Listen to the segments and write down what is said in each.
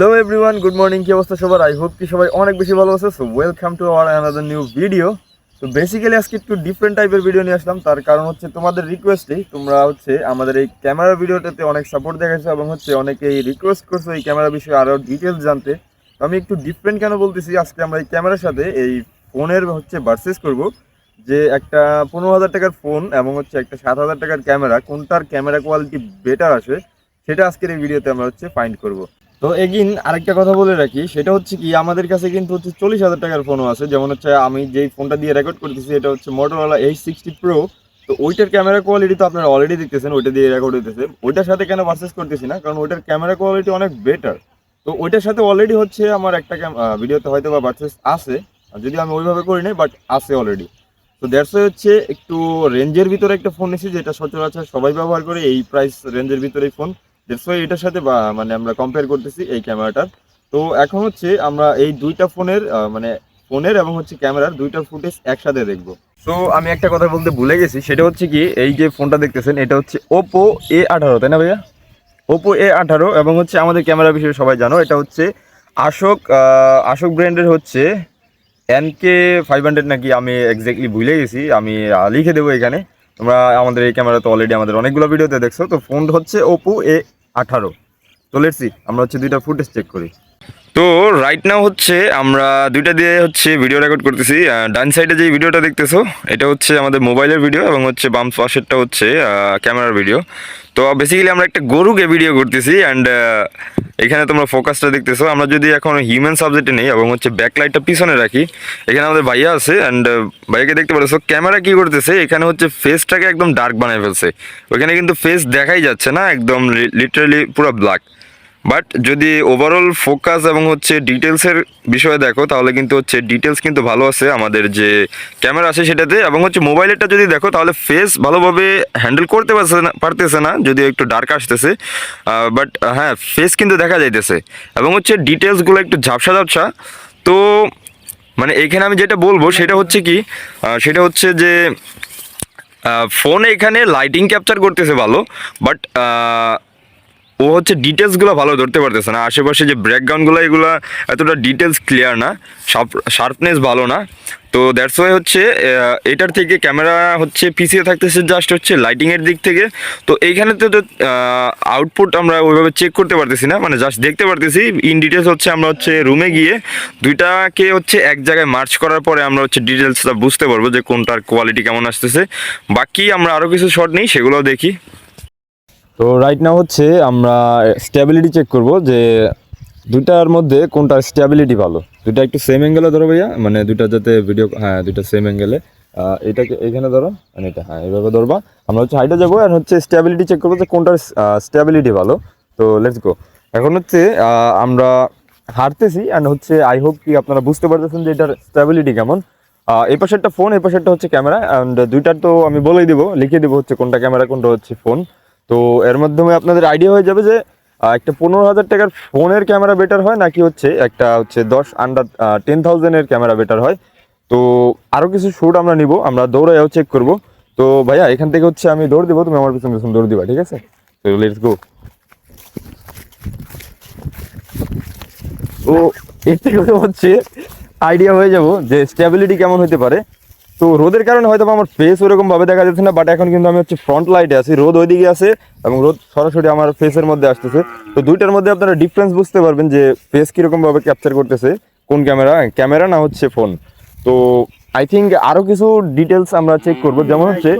Hello everyone good morning কি অবস্থা সবার? আই হোপ কি সবাই অনেক বেশি ভালো আছে। So welcome to our another new video তো বেসিক্যালি আজকে একটু ডিফারেন্ট টাইপের ভিডিও নিয়ে আসলাম। তার কারণ হচ্ছে তোমাদের রিকোয়েস্টেই তোমরা হচ্ছে আমাদের এই ক্যামেরা ভিডিওটাতে অনেক সাপোর্ট দেখাইছো এবং হচ্ছে অনেকেই রিকোয়েস্ট করছ এই ক্যামেরা বিষয়ে আরও ডিটেলস জানতে। তো আমি একটু ডিফারেন্ট কেন বলতেছি, আজকে আমরা এই ক্যামেরার সাথে এই ফোনের হচ্ছে ভার্সেস করব। যে একটা পনেরো হাজার টাকার ফোন এবং হচ্ছে একটা সাত হাজার টাকার ক্যামেরা কোনটার ক্যামেরা কোয়ালিটি বেটার আসে, সেটা আজকের এই ভিডিওতে আমরা হচ্ছে ফাইন্ড করব। তো এগিন আরেকটা কথা বলে রাখি, সেটা হচ্ছে কি, আমাদের কাছে কিন্তু হচ্ছে চল্লিশ হাজার টাকার ফোনও আছে। যেমন হচ্ছে আমি যেই ফোনটা দিয়ে রেকর্ড করতেছি, এটা হচ্ছে মোটরওয়ালা এইচ সিক্সটি প্রো তো ওইটার ক্যামেরা কোয়ালিটি তো আপনারা অলরেডি দেখতেছেন, ওইটা দিয়ে রেকর্ড হইতেছে। ওইটার সাথে কেন ভার্সেস করতেছি না? কারণ ওইটার ক্যামেরা কোয়ালিটি অনেক বেটার তো ওইটার সাথে অলরেডি হচ্ছে আমার একটা ভিডিওতে হয়তো বা ভার্সেস আছে। যদি আমি ওইভাবে করি নাই বাট আছে অলরেডি তো দ্যাটস হচ্ছে একটু রেঞ্জের ভিতরে একটা ফোন নিয়েছি যেটা সচরাচর সবাই ব্যবহার করে, এই প্রাইস রেঞ্জের ভিতরেই ফোন দ্যাটস এটার সাথে মানে আমরা কম্পেয়ার করতেছি এই ক্যামেরাটার তো এখন হচ্ছে আমরা এই দুইটা ফোনের মানে ফোনের এবং হচ্ছে ক্যামেরার দুইটা ফুটেজ একসাথে দেখব। সো আমি একটা কথা বলতে ভুলে গেছি, সেটা হচ্ছে কি, এই যে ফোনটা দেখতেছেন, এটা হচ্ছে ওপো এ আঠারো, তাই না ভাইয়া? ওপো এ আঠারো এবং হচ্ছে আমাদের ক্যামেরা বিষয়ে সবাই জানো, এটা হচ্ছে আশোক আশোক ব্র্যান্ডের হচ্ছে এনকে ফাইভ হান্ড্রেড নাকি, আমি এক্স্যাক্টলি ভুলে গেছি, আমি লিখে দেবো এখানে। তোমরা আমাদের এই ক্যামেরা তো অলরেডি আমাদের অনেকগুলো ভিডিওতে দেখছ, তো ফোন হচ্ছে ওপো এ আঠারো। তো লেটসি আমরা হচ্ছে দুইটা ফুটেজ চেক করি। তো রাইট নাও হচ্ছে আমরা দুইটা দিয়ে হচ্ছে ভিডিও রেকর্ড করতেছি। ডান সাইডে যে ভিডিওটা দেখতেছো, এটা হচ্ছে আমাদের মোবাইলের ভিডিও এবং হচ্ছে বাম পাশেরটা হচ্ছে ক্যামেরার ভিডিও তো বেসিক্যালি আমরা একটা গরুকে ভিডিও করতেছি অ্যান্ড এখানে তোমরা ফোকাসটা দেখতেছো। আমরা যদি এখন হিউম্যান সাবজেক্টে নেই এবং হচ্ছে ব্যাকলাইটটা পিছনে রাখি, এখানে আমাদের ভাইয়া আছে অ্যান্ড ভাইয়াকে দেখতে পারছ ক্যামেরা কি করতেছে? এখানে হচ্ছে ফেসটাকে একদম ডার্ক বানায় ফেলছে। ওইখানে কিন্তু ফেস দেখাই যাচ্ছে না, একদম লিটারালি পুরো ব্ল্যাক বাট যদি ওভারঅল ফোকাস এবং হচ্ছে ডিটেলসের বিষয়ে দেখো, তাহলে কিন্তু হচ্ছে ডিটেলস কিন্তু ভালো আছে আমাদের যে ক্যামেরা আছে সেটাতে। এবং হচ্ছে মোবাইলেরটা যদি দেখো, তাহলে ফেস ভালোভাবে হ্যান্ডেল করতে পারছে না পারতেছে না যদি একটু ডার্ক আসতেছে। বাট হ্যাঁ ফেস কিন্তু দেখা যাইতেছে। এবং হচ্ছে ডিটেলসগুলো একটু ঝাপসা ঝাপসা। তো মানে এখানে আমি যেটা বলব, সেটা হচ্ছে কি সেটা হচ্ছে যে ফোন এখানে লাইটিং ক্যাপচার করতেছে ভালো বাট ও হচ্ছে ডিটেলসগুলো ভালো ধরতে পারতেছে না। আশেপাশে যে ব্যাকগ্রাউন্ডগুলো এগুলো এতটা ডিটেলস ক্লিয়ার না শার্পনেস ভালো না। তো দ্যাটস ওয়াই হচ্ছে এটার থেকে ক্যামেরা হচ্ছে পিছিয়ে থাকতেছে জাস্ট হচ্ছে লাইটিংয়ের দিক থেকে। তো এইখানে তো আউটপুট আমরা ওইভাবে চেক করতে পারতেছি না মানে জাস্ট দেখতে পারতেছি। ইন ডিটেলস হচ্ছে আমরা হচ্ছে রুমে গিয়ে দুইটাকে হচ্ছে এক জায়গায় মার্চ করার পরে আমরা হচ্ছে ডিটেলসটা বুঝতে পারব যে কোনটার কোয়ালিটি কেমন আসতেছে। বাকি আমরা আরও কিছু শট নেই, সেগুলোও দেখি। তো রাইট নাও হচ্ছে আমরা স্ট্যাবিলিটি চেক করব যে দুটার মধ্যে কোনটা স্ট্যাবিলিটি ভালো। দুটা একটু সেম অ্যাঙ্গেলে ধরো ভাইয়া মানে দুটা যাতে ভিডিও হ্যাঁ দুটা সেম অ্যাঙ্গেলে এটাকে এখানে ধরো মানে এটা হ্যাঁ এইভাবে ধরবা। আমরা হচ্ছে হাইটে যাব আর হচ্ছে স্ট্যাবিলিটি চেক করব যে কোনটার স্ট্যাবিলিটি ভালো। তো লেটস গো এখন হচ্ছে আমরা হারতেছি অ্যান্ড হচ্ছে আই হোপ কি আপনারা বুঝতে পারতেছেন যে এটার স্ট্যাবিলিটি কেমন। এই পাশেরটা ফোন এই পাশেরটা হচ্ছে ক্যামেরা অ্যান্ড দুইটার তো আমি বলেই দিব, লিখে দিব হচ্ছে কোনটা ক্যামেরা কোনটা হচ্ছে ফোন তো এর মাধ্যমে আপনাদের আইডিয়া হয়ে যাবে যে একটা পনেরো হাজার টাকার ফোনের ক্যামেরা বেটার হয় নাকি হচ্ছে একটা হচ্ছে দশ আন্ডার টেন থাউজেন্ডের ক্যামেরা বেটার হয়? তো আরও কিছু শ্যুট আমরা নিব, আমরা দৌড়াইও চেক করব। তো ভাইয়া, এখান থেকে হচ্ছে আমি দৌড় দিব, তুমি আমার পিছনে পিছনে দৌড় দিবা, ঠিক আছে? তো লেটস গো তো এর থেকে হচ্ছে আইডিয়া হয়ে যাব যে স্টেবিলিটি কেমন হতে পারে। তো রোদের কারণে হয়তো আমার ফেস ওরকম ভাবে দেখা যাচ্ছে না বাট এখন কিন্তু আমি হচ্ছে ফ্রন্ট লাইটে আছি। রোদ ওইদিকে আছে এবং রোদ সরাসরি আমার ফেসের মধ্যে আসতেছে। তো দুইটার মধ্যে আপনারা ডিফারেন্স বুঝতে পারবেন যে ফেস কীরকম ভাবে ক্যাপচার করতেছে কোন ক্যামেরা ক্যামেরা না হচ্ছে ফোন তো আই থিঙ্ক আরও কিছু ডিটেলস আমরা চেক করব। যেমন হচ্ছে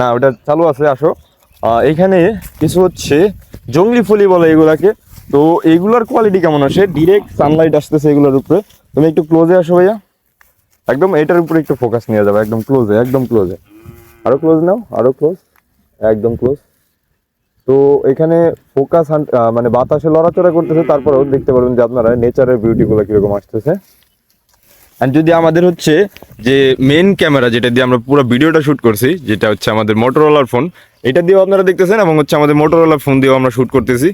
না ওটা চালু আছে আসো। এখানে কিছু হচ্ছে জঙ্গলি ফুলি বলে এগুলাকে। তো এগুলোর কোয়ালিটি কেমন আসে? ডিরেক্ট সানলাইট আসতেছে এগুলোর উপরে। তুমি একটু ক্লোজে আসো ভাইয়া। একদম এটার উপরে একটু ফোকাস নিয়ে যাবে, একদম ক্লোজে একদম ক্লোজে আরও ক্লোজ নাও, আরও ক্লোজ একদম ক্লোজ তো এখানে ফোকাস মানে বাতাসে লড়াচড়া করতেছে, তারপরেও দেখতে পারবেন যে আপনারা নেচারের বিউটিগুলো কীরকম আসতেছে। অ্যান্ড যদি আমাদের হচ্ছে যে মেন ক্যামেরা যেটা দিয়ে আমরা পুরো ভিডিওটা শুট করছি, যেটা হচ্ছে আমাদের মোটরওয়ালার ফোন এটা দিয়েও আপনারা দেখতেছেন এবং হচ্ছে আমাদের মোটরওয়ালার ফোন দিয়েও আমরা শুট করতেছি।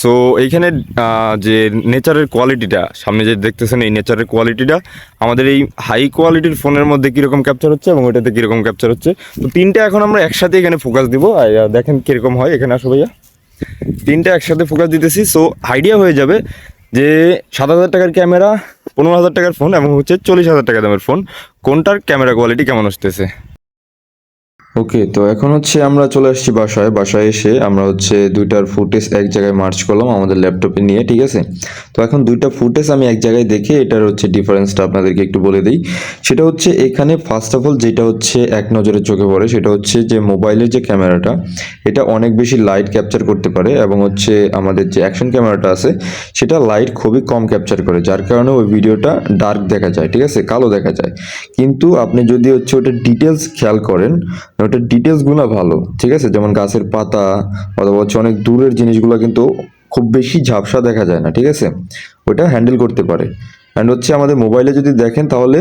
সো এইখানে যে নেচারের কোয়ালিটিটা সামনে যে দেখতেছেন এই নেচারের কোয়ালিটিটা আমাদের এই হাই কোয়ালিটির ফোনের মধ্যে কীরকম ক্যাপচার হচ্ছে এবং ওইটাতে কীরকম ক্যাপচার হচ্ছে। তো তিনটা এখন আমরা একসাথে এখানে ফোকাস দিব। আর, দেখেন কীরকম হয় এখানে আসো ভাইয়া। তিনটা একসাথে ফোকাস দিতেছি। সো আইডিয়া হয়ে যাবে যে সাত হাজার টাকার ক্যামেরা পনেরো হাজার টাকার ফোন এবং হচ্ছে চল্লিশ হাজার টাকা দামের ফোন কোনটার ক্যামেরা কোয়ালিটি কেমন আসতেছে? ওকে তো এখন হচ্ছে আমরা চলে আসছি বাসায়। বাসায় এসে আমরা হচ্ছে দুইটার ফুটেজ এক জায়গায় মার্চ করলাম আমাদের ল্যাপটপে নিয়ে, ঠিক আছে? তো এখন দুইটা ফুটেজ আমি এক জায়গায় দেখে এটার হচ্ছে ডিফারেন্সটা আপনাদেরকে একটু বলে দিই। সেটা হচ্ছে এখানে ফার্স্ট অফ অল যেটা হচ্ছে এক নজরে চোখে পড়ে, সেটা হচ্ছে যে মোবাইলের যে ক্যামেরাটা এটা অনেক বেশি লাইট ক্যাপচার করতে পারে এবং হচ্ছে আমাদের যে অ্যাকশন ক্যামেরাটা আছে, সেটা লাইট খুবই কম ক্যাপচার করে, যার কারণে ওই ভিডিওটা ডার্ক দেখা যায়, ঠিক আছে? কালো দেখা যায়। কিন্তু আপনি যদি হচ্ছে ওটা ডিটেলস খেয়াল করেন ওটার ডিটেলসগুলো ভালো, ঠিক আছে? যেমন গাছের পাতা, অথবা হচ্ছে অনেক দূরের জিনিসগুলো কিন্তু খুব বেশি ঝাপসা দেখা যায় না, ঠিক আছে? ওটা হ্যান্ডেল করতে পারে। অ্যান্ড হচ্ছে আমাদের মোবাইলে যদি দেখেন তাহলে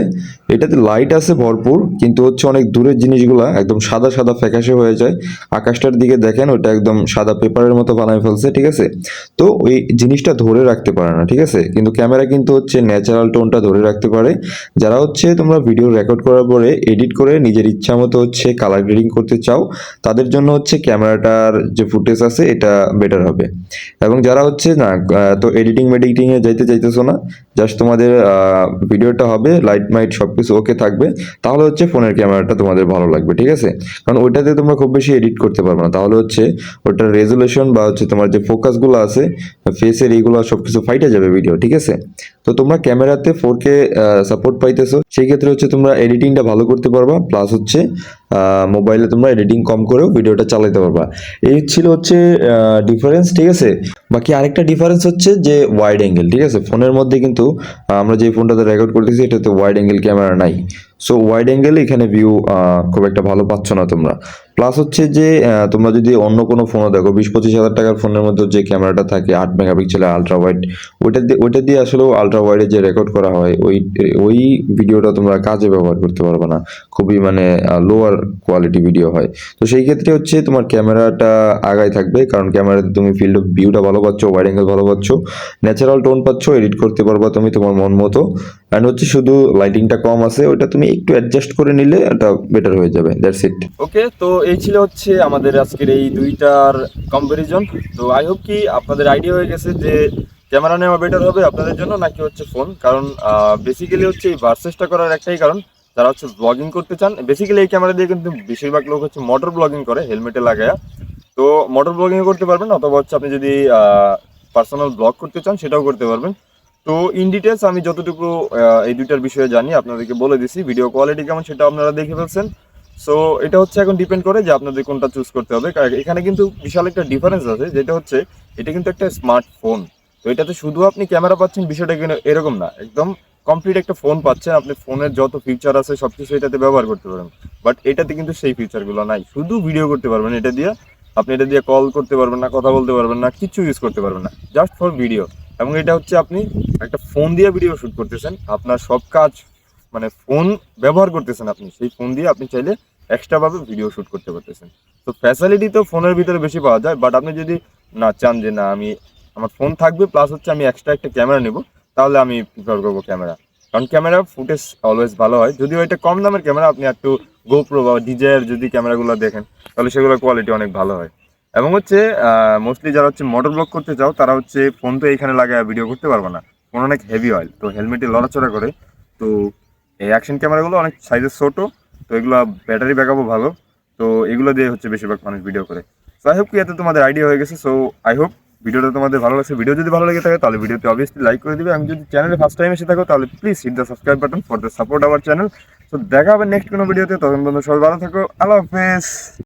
এটাতে লাইট আছে ভরপুর, কিন্তু হচ্ছে অনেক দূরের জিনিসগুলো একদম সাদা সাদা ফ্যাকাশে হয়ে যায়। আকাশটার দিকে দেখেন, ওটা একদম সাদা পেপারের মতো বানায় ফেলছে, ঠিক আছে? তো ওই জিনিসটা ধরে রাখতে পারে না, ঠিক আছে? কিন্তু ক্যামেরা কিন্তু হচ্ছে ন্যাচারাল টোনটা ধরে রাখতে পারে। যারা হচ্ছে তোমরা ভিডিও রেকর্ড করার পরে এডিট করে নিজের ইচ্ছা মতো হচ্ছে কালার গ্রেডিং করতে চাও, তাদের জন্য হচ্ছে ক্যামেরাটার যে ফুটেজ আছে, এটা বেটার হবে। এবং যারা হচ্ছে না তো এডিটিং মেডিটিং এ যাইতে চাইতেছো না জাস্ট তোমাদের ভিডিওটা হবে লাইট মাইট সব কিছু ওকে থাকবে। তাহলে হচ্ছে ফোনের ক্যামেরাটা তোমাদের ভালো লাগবে, ঠিক আছে? কারণ ওইটাতে তোমরা খুব বেশি এডিট করতে পারবে না। তাহলে হচ্ছে ওটার রেজুলেশন বা হচ্ছে তোমার যে ফোকাসগুলো আছে ফেসের এইগুলো সব কিছু ফাইটে যাবে ভিডিও ঠিক আছে? তো তোমরা ক্যামেরাতে ফোর কে সাপোর্ট পাইতেছো। সেই ক্ষেত্রে হচ্ছে তোমরা এডিটিংটা ভালো করতে পারবা। প্লাস হচ্ছে মোবাইলে তোমরা এডিটিং কম করেও ভিডিওটা চালাতে পারবা। এই ছিল হচ্ছে ডিফারেন্স ঠিক আছে? বাকি আরেকটা ডিফারেন্স হচ্ছে যে ওয়াইড অ্যাঙ্গেল ঠিক আছে? ফোনের মধ্যে কিন্তু আমরা যে ফোনটাতে রেকর্ড করতেছি, এটাতে ওয়াইড অ্যাঙ্গেল ক্যামেরা নাই। সো ওয়াইড অ্যাঙ্গেলে এখানে ভিউ খুব একটা ভালো পাচ্ছ না তোমরা। প্লাস হচ্ছে যে তোমরা যদি অন্য কোনো ফোনও দেখো, বিশ পঁচিশ হাজার টাকার ফোনের মধ্যে যে ক্যামেরাটা থাকে, আট মেগাপিক্সেলের আলট্রা ওয়াইড ওইটা দিয়ে ওইটা দিয়ে আসলেও আলট্রা ওয়াইডে যে রেকর্ড করা হয়, ওই ওই ভিডিওটা তোমরা কাজে ব্যবহার করতে পারবে না। খুবই মানে লোয়ার কোয়ালিটি ভিডিও হয়। তো সেই ক্ষেত্রে হচ্ছে তোমার ক্যামেরাটা আগায় থাকবে, কারণ ক্যামেরাতে তুমি ফিল্ড অফ ভিউটা ভালো পাচ্ছ ওয়াইড অ্যাঙ্গেল ভালো পাচ্ছ ন্যাচারাল টোন পাচ্ছ এডিট করতে পারবা তুমি তোমার মন মতো। অ্যান্ড হচ্ছে শুধু লাইটিংটা কম আছে, ওইটা তুমি একটু অ্যাডজাস্ট করে নিলে এটা বেটার হয়ে যাবে দ্যাটস ইট ওকে তো এই ছিল হচ্ছে আমাদের আজকের এই দুইটার কম্পারিজন তো আই হোপ কি আপনাদের আইডিয়া হয়ে গেছে যে ক্যামেরা নেওয়া বেটার হবে আপনাদের জন্য নাকি হচ্ছে ফোন কারণ বেসিক্যালি হচ্ছে এই ভার্সেসটা করার একটাই কারণ, যারা হচ্ছে ব্লগিং করতে চান বেসিক্যালি এই ক্যামেরা দিয়ে কিন্তু বেশিরভাগ লোক হচ্ছে মোটর ব্লগিং করে হেলমেটে লাগায়া। তো মোটর ব্লগিং করতে পারবেন, অথবা হচ্ছে আপনি যদি পার্সোনাল ব্লগ করতে চান, সেটাও করতে পারবেন। তো ইন ডিটেলস আমি যতটুকু এই দুইটার বিষয়ে জানি, আপনাদেরকে বলে দিছি। ভিডিও কোয়ালিটি কেমন সেটা আপনারা দেখে ফেলছেন। সো এটা হচ্ছে এখন ডিপেন্ড করে যে আপনাদের কোনটা চুজ করতে হবে। এখানে কিন্তু বিশাল একটা ডিফারেন্স আছে, যেটা হচ্ছে এটা কিন্তু একটা স্মার্টফোন তো এটাতে শুধু আপনি ক্যামেরা পাচ্ছেন, বিষয়টা কিন্তু এরকম না। একদম কমপ্লিট একটা ফোন পাচ্ছেন। আপনি ফোনের যত ফিচার আছে সব কিছু এটাতে ব্যবহার করতে পারেন বাট এটাতে কিন্তু সেই ফিচারগুলো নাই। শুধু ভিডিও করতে পারবেন এটা দিয়ে। আপনি এটা দিয়ে কল করতে পারবেন না, কথা বলতে পারবেন না, কিছু ইউজ করতে পারবেন না। জাস্ট ফর ভিডিও এবং এটা হচ্ছে আপনি একটা ফোন দিয়ে ভিডিও শুট করতেছেন, আপনার সব কাজ মানে ফোন ব্যবহার করতেছেন আপনি, সেই ফোন দিয়ে আপনি চাইলে এক্সট্রা ভাবে ভিডিও শুট করতে পারতেছেন। তো ফ্যাসিলিটি তো ফোনের ভিতরে বেশি পাওয়া যায় বাট আপনি যদি না চান যে না, আমি, আমার ফোন থাকবে প্লাস হচ্ছে আমি এক্সট্রা একটা ক্যামেরা নেব, তাহলে আমি প্রিফার করব ক্যামেরা কারণ ক্যামেরা ফুটেজ অলওয়েজ ভালো হয়। যদিও এটা কম দামের ক্যামেরা আপনি একটু গোপ্রো বা ডিজায়ার যদি ক্যামেরাগুলো দেখেন, তাহলে সেগুলোর কোয়ালিটি অনেক ভালো হয়। এবং হচ্ছে মোস্টলি যারা হচ্ছে মোটর ব্লক করতে চাও, তারা হচ্ছে ফোন তো এখানে লাগায় ভিডিও করতে পারবে না। ফোন অনেক হেভি অয়েল তো হেলমেটে লড়াচড়া করে। তো এই অ্যাকশন ক্যামেরাগুলো অনেক সাইজে ছোট, তো এগুলো ব্যাটারি ব্যাকআপও ভালো। তো এগুলো দিয়ে হচ্ছে বেশিরভাগ মানুষ ভিডিও করে। সো আই হোপ কি এতে তোমাদের আইডিয়া হয়ে গেছে। সো আই হোপ ভিডিওটা তোমাদের ভালো লাগছে। ভিডিও যদি ভালো লেগে থাকে, তাহলে ভিডিওতে অবভিয়াসলি লাইক করে দিবে। আমি যদি চ্যানেলে ফার্স্ট টাইম এসে থাকো, তাহলে please hit the subscribe button for the support our channel তো দেখা হবে নেক্সট কোনো ভিডিওতে তখন বন্ধু সবাই ভালো থাকো। আল্লাহ হাফেজ।